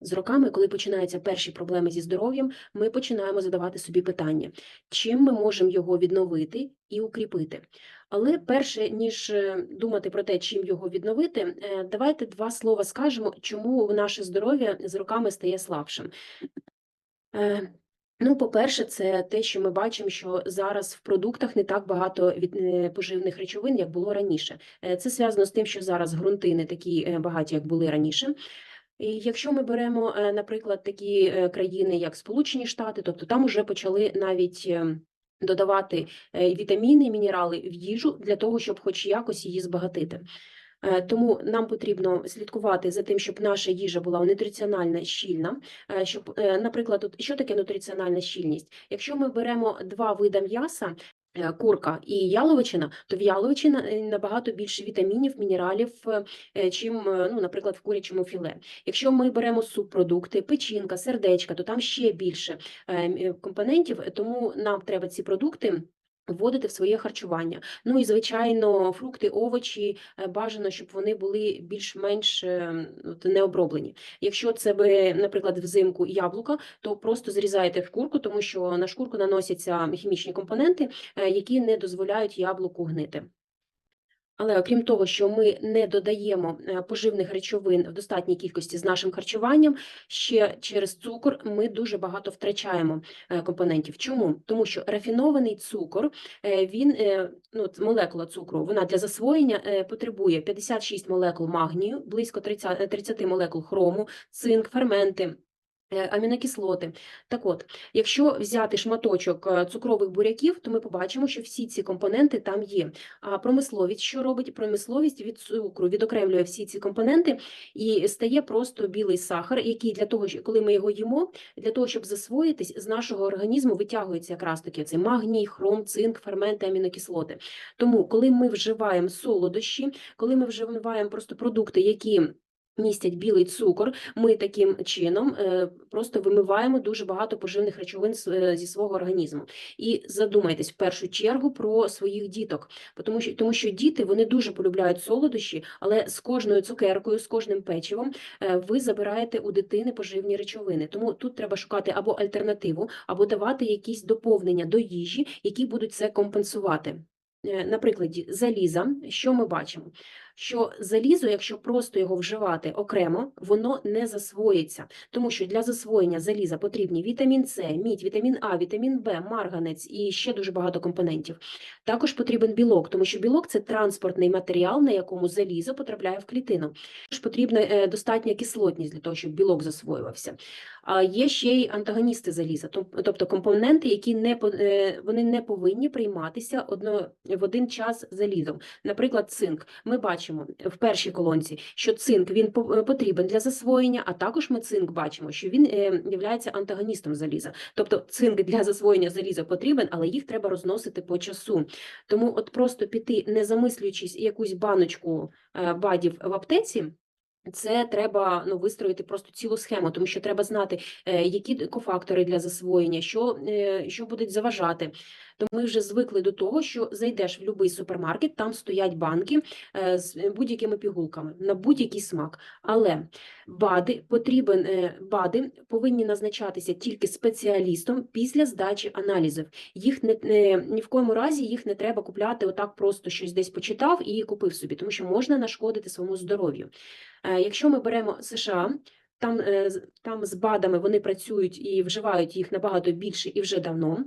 З роками, коли починаються перші проблеми зі здоров'ям, ми починаємо задавати собі питання, чим ми можемо його відновити і укріпити. Але перше, ніж е, думати про те, чим його відновити, е, давайте два слова скажемо, чому наше здоров'я з роками стає слабшим. Е, Ну, по-перше, це те, що ми бачимо, що зараз в продуктах не так багато від поживних речовин, як було раніше. Це зв'язано з тим, що зараз ґрунти не такі багаті, як були раніше. І якщо ми беремо, е, наприклад, такі е, країни, як Сполучені Штати, тобто там уже почали навіть е, додавати вітаміни мінерали в їжу для того, щоб хоч якось її збагатити. Тому нам потрібно слідкувати за тим, щоб наша їжа була нутриціональна щільна. Щоб, наприклад, що таке нутриціональна щільність? Якщо ми беремо два види м'яса, курка і яловичина, то в яловичина е, набагато більше вітамінів, мінералів, е, чим, е, ну, наприклад, в курячому філе. Якщо ми беремо субпродукти, печінка, сердечка, то там ще більше е, е, компонентів, тому нам треба ці продукти. Вводити в своє харчування. Ну і звичайно, фрукти, овочі е, бажано, щоб вони були більш-менш е, не оброблені. Якщо це ви, наприклад, взимку яблука, то просто зрізаєте шкурку, тому що на шкурку наносяться хімічні компоненти, е, які не дозволяють яблуку гнити. Але окрім того, що ми не додаємо е, поживних речовин в достатній кількості з нашим харчуванням, ще через цукор ми дуже багато втрачаємо е, компонентів. Чому? Тому що рафінований цукор, е, він ну, молекула цукру, вона для засвоєння потребує 56 молекул магнію, близько 30, е, 30 молекул хрому, цинк, ферменти. Е, Амінокислоти. Так от, якщо взяти шматочок е, цукрових буряків, то ми побачимо, що всі ці компоненти там є. А промисловість що робить? Промисловість від цукру відокремлює всі ці компоненти і стає просто білий сахар, який для того, коли ми його їмо, для того, щоб засвоїтись, з нашого організму витягується якраз таки цей магній, хром, цинк, ферменти, амінокислоти. Тому, коли ми вживаємо солодощі, коли ми вживаємо просто продукти, які містять білий цукор, ми таким чином е, просто вимиваємо дуже багато поживних речовин е, зі свого організму. І задумайтесь в першу чергу про своїх діток, тому що, тому що діти вони дуже полюбляють солодощі, але з кожною цукеркою, з кожним печивом е, ви забираєте у дитини поживні речовини. Тому тут треба шукати або альтернативу, або давати якісь доповнення до їжі, які будуть це компенсувати. Е, На заліза, що ми бачимо? Що залізо, якщо просто його вживати окремо, воно не засвоїться, тому що для засвоєння заліза потрібні вітамін С, мідь, вітамін А, вітамін Б, марганець і ще дуже багато компонентів. Також потрібен білок, тому що білок це транспортний матеріал, на якому залізо потрапляє в клітину. Також потрібна е, достатня кислотність для того, щоб білок засвоювався. А є ще й антагоністи заліза, тобто компоненти, які не е, вони не повинні прийматися одно в один час залізом. Наприклад, цинк. Ми бачимо в першій колонці, що цинк він е, потрібен для засвоєння, а також ми цинк бачимо, що він е, є антагоністом заліза. Тобто цинк для засвоєння заліза потрібен, але їх треба розносити по часу. Тому от просто піти, не замислюючись якусь баночку е, бадів в аптеці. Це треба ну, вистроїти просто цілу схему, тому що треба знати, е, які кофактори для засвоєння, що, е, що будуть заважати. То ми вже звикли до того, що зайдеш в будь-який супермаркет, там стоять банки е, з будь-якими пігулками на будь-який смак. Але БАДи потрібен БАДи повинні назначатися тільки спеціалістом після здачі аналізів. Їх не, не ні в коєму разі їх не треба купляти отак, просто щось десь почитав і купив собі, тому що можна нашкодити своєму здоров'ю. Е, Якщо ми беремо США, там, е, там з БАДами вони працюють і вживають їх набагато більше і вже давно.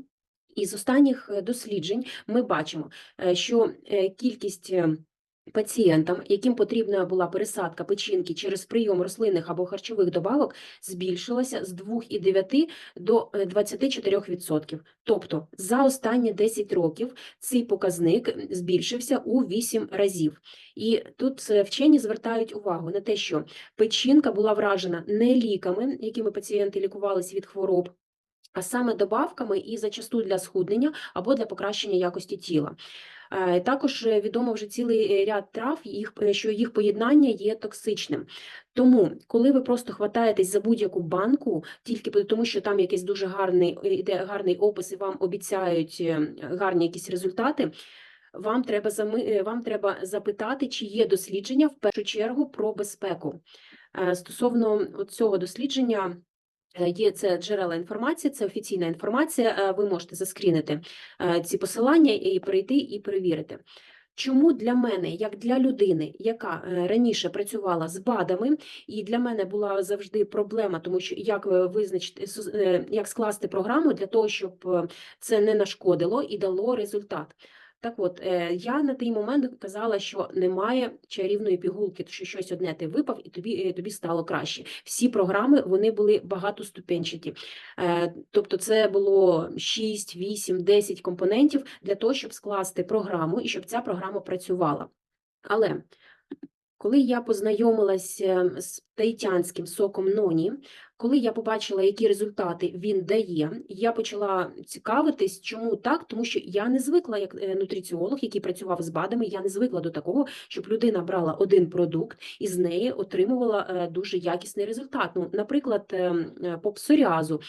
І з останніх е, досліджень ми бачимо, що кількість пацієнтам, яким потрібна була пересадка печінки через прийом рослинних або харчових добавок, збільшилася з 2,9 до е, 24%. Тобто за останні 10 років цей показник збільшився у 8 разів. І тут е, вчені звертають увагу на те, що печінка була вражена не ліками, якими пацієнти лікувалися від хвороб, саме добавками і зачасту для схуднення або для покращення якості тіла. Е, Також відомо вже цілий е, ряд трав, їх, е, що їх поєднання є токсичним. Тому, коли ви просто хватаєтесь за будь-яку банку, тільки тому, що там якийсь дуже гарний іде гарний опис і вам обіцяють гарні якісь результати, вам треба зами... вам треба запитати, чи є дослідження в першу чергу про безпеку. Стосовно цього дослідження, є це джерела інформації, це офіційна інформація. е, Ви можете заскрінити е, ці посилання і перейти і перевірити. Чому для мене, як для людини, яка е, раніше працювала з БАДами, і для мене була завжди проблема, тому що як е, визначити е, як скласти програму для того, щоб е, це не нашкодило і дало результат. Так от, е, я на той момент казала, що немає чарівної пігулки, що щось одне ти випав, і тобі, е, тобі стало краще. Всі програми вони були багатоступенчаті. Е, Тобто, це було 6, 8, 10 компонентів для того, щоб скласти програму і щоб ця програма працювала. Але коли я познайомилася з таїтянським соком Ноні, коли я побачила, які результати він дає, я почала цікавитись, чому так, тому що я не звикла, як е, нутриціолог, який працював з БАДами, я не звикла до такого, щоб людина брала один продукт і з неї отримувала е, дуже якісний результат. Ну, наприклад, е, по псоріазу,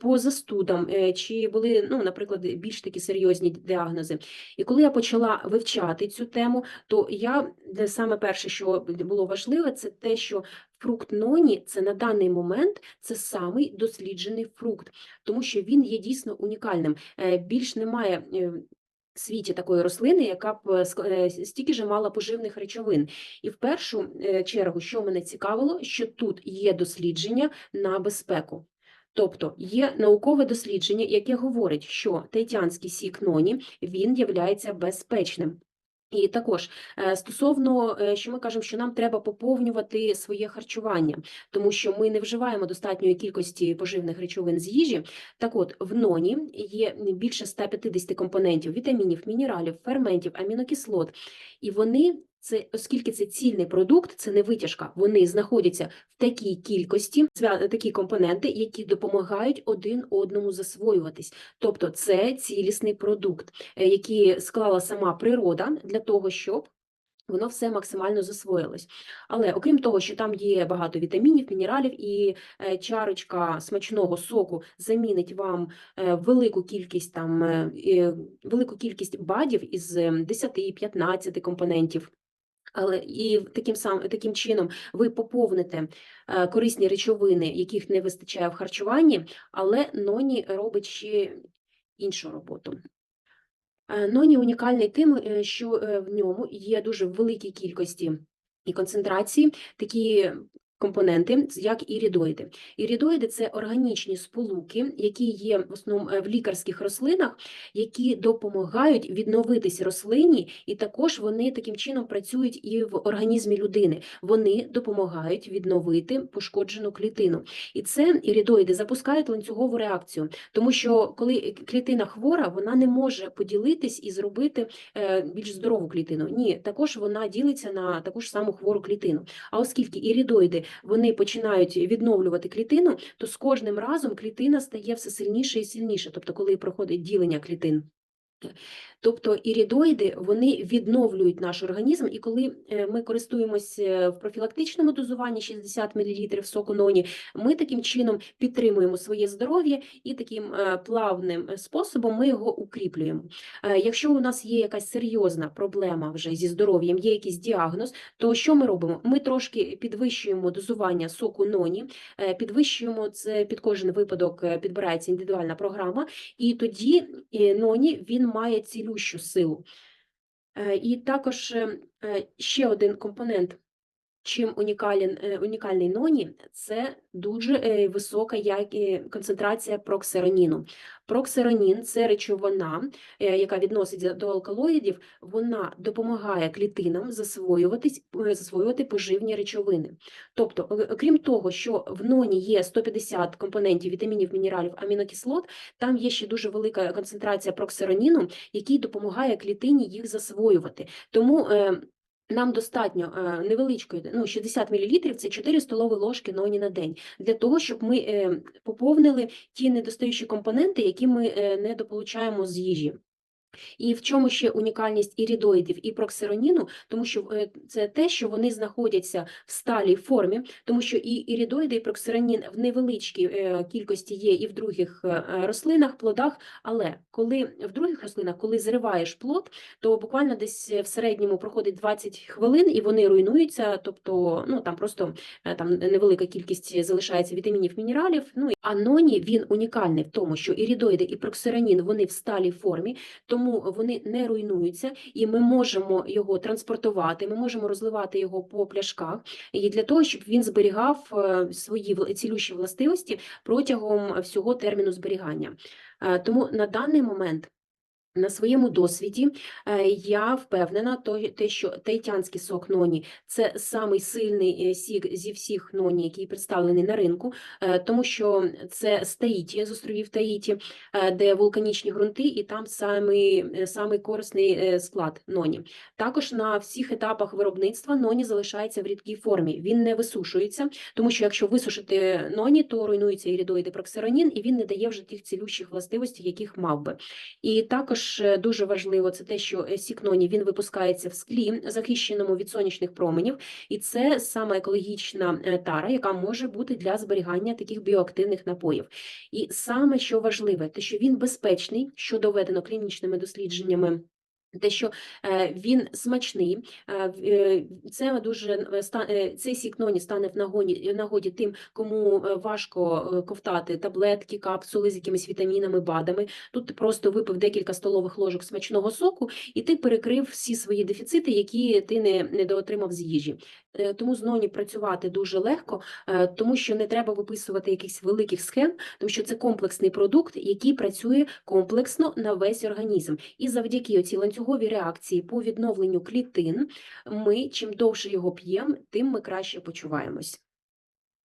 по застудам, чи були, ну, наприклад, більш такі серйозні діагнози. І коли я почала вивчати цю тему, то я саме перше, що було важливе, це те, що фрукт ноні це на даний момент це самий досліджений фрукт, тому що він є дійсно унікальним. Е, Більш немає. е, в Світі такої рослини, яка б е, стільки ж мала поживних речовин. І в першу чергу, що мене цікавило, що тут є дослідження на безпеку. Тобто є наукове дослідження, яке говорить, що таїтянський сік ноні він являється безпечним. І також е, стосовно, е, що ми кажемо, що нам треба поповнювати своє харчування, тому що ми не вживаємо достатньої кількості поживних речовин з їжі. Так от, в ноні є більше 150 компонентів вітамінів, мінералів, ферментів, амінокислот, і вони. Це, оскільки це цільний продукт, це не витяжка, вони знаходяться в такій кількості, такі компоненти, які допомагають один одному засвоюватись. Тобто це цілісний продукт е, які склала сама природа для того, щоб воно все максимально засвоїлось. Але окрім того, що там є багато вітамінів, мінералів, і е, чарочка смачного соку замінить вам е, велику кількість там велику кількість бадів із е, 10-15 компонентів. Але і таким сам таким чином ви поповните е, корисні речовини, яких не вистачає в харчуванні, але ноні робить ще іншу роботу. Е, Ноні унікальний тим, е, що в ньому є дуже великі кількості і концентрації такі компоненти, як іридоїди. Іридоїди – це органічні сполуки, які є в основному е, в лікарських рослинах, які допомагають відновитись рослині, і також вони таким чином працюють і в організмі людини. Вони допомагають відновити пошкоджену клітину. І це іридоїди запускають ланцюгову реакцію, тому що коли клітина хвора, вона не може поділитись і зробити е, більш здорову клітину. Ні, також вона ділиться на таку ж саму хвору клітину. А оскільки іридоїди вони починають відновлювати клітину, то з кожним разом клітина стає все сильніше і сильніше, тобто коли проходить ділення клітин. Тобто іридоїди вони відновлюють наш організм, і коли е, ми користуємося е, в профілактичному дозуванні 60 мл соку ноні, ми таким чином підтримуємо своє здоров'я і таким е, плавним способом ми його укріплюємо. Якщо у нас є якась серйозна проблема вже зі здоров'ям, є якийсь діагноз, то що ми робимо? Ми трошки підвищуємо дозування соку ноні, підвищуємо це під кожен випадок, підбирається індивідуальна програма, і тоді ноні він має цілющу силу. Е, І також е, е, ще один компонент, чим унікален, е, унікальний ноні, це дуже е, висока е, концентрація проксероніну. Проксеронін – це речовина, яка відноситься до алкалоїдів, вона допомагає клітинам засвоювати поживні речовини. Тобто, окрім того, що в ноні є 150 компонентів вітамінів, мінералів, амінокислот, там є ще дуже велика концентрація проксероніну, який допомагає клітині їх засвоювати. Тому нам достатньо е, невеличкої, ну 60 мл – це 4 столові ложки ноні на день, для того, щоб ми е, поповнили ті недостаючі компоненти, які ми не дополучаємо з їжі. І в чому ще унікальність іридоїдів і проксироніну, тому що е, це те, що вони знаходяться в сталій формі, тому що і іридоїди, і проксиронін в невеличкій е, кількості є і в других е, рослинах, плодах. Але коли в других рослинах, коли зриваєш плод, то буквально десь в середньому проходить 20 хвилин і вони руйнуються, тобто ну там просто там невелика кількість залишається вітамінів, мінералів. Ну і аноні він унікальний в тому, що іридоїди і проксиронін вони в сталій формі, тому вони не руйнуються, і ми можемо його транспортувати, ми можемо розливати його по пляшках, і для того, щоб він зберігав е, свої цілющі властивості протягом всього терміну зберігання. Е, Тому на даний момент. На своєму досвіді е, я впевнена, те, що таїтянський сок ноні це самий сильний е, сік зі всіх ноні, який представлений на ринку, е, тому що це з Таїті, з островів Таїті, де вулканічні ґрунти, і там самий, самий корисний склад ноні. Також на всіх етапах виробництва ноні залишається в рідкій формі. Він не висушується, тому що якщо висушити ноні, то руйнується іридоїд і проксиронін, і він не дає вже тих цілющих властивостей, яких мав би. І також е, дуже важливо це те, що сікноні він випускається в склі, захищеному від сонячних променів, і це саме екологічна е, тара, яка може бути для зберігання таких біоактивних напоїв. І саме що важливе, те, що він безпечний, що доведено клінічними дослідженнями. Те, що е, він смачний, е, е, це дуже цей сік ноні стане в нагоді, нагоді тим, кому важко ковтати таблетки, капсули з якимись вітамінами, БАДами. Тут ти просто випив декілька столових ложок смачного соку, і ти перекрив всі свої дефіцити, які ти не недоотримав з їжі. Е, Тому з ноні працювати дуже легко, е, тому що не треба виписувати якихось великих схем, тому що це комплексний продукт, який працює комплексно на весь організм. І завдяки цій ланцюговій реакції по відновленню клітин, ми чим довше його п'ємо, тим ми краще почуваємось.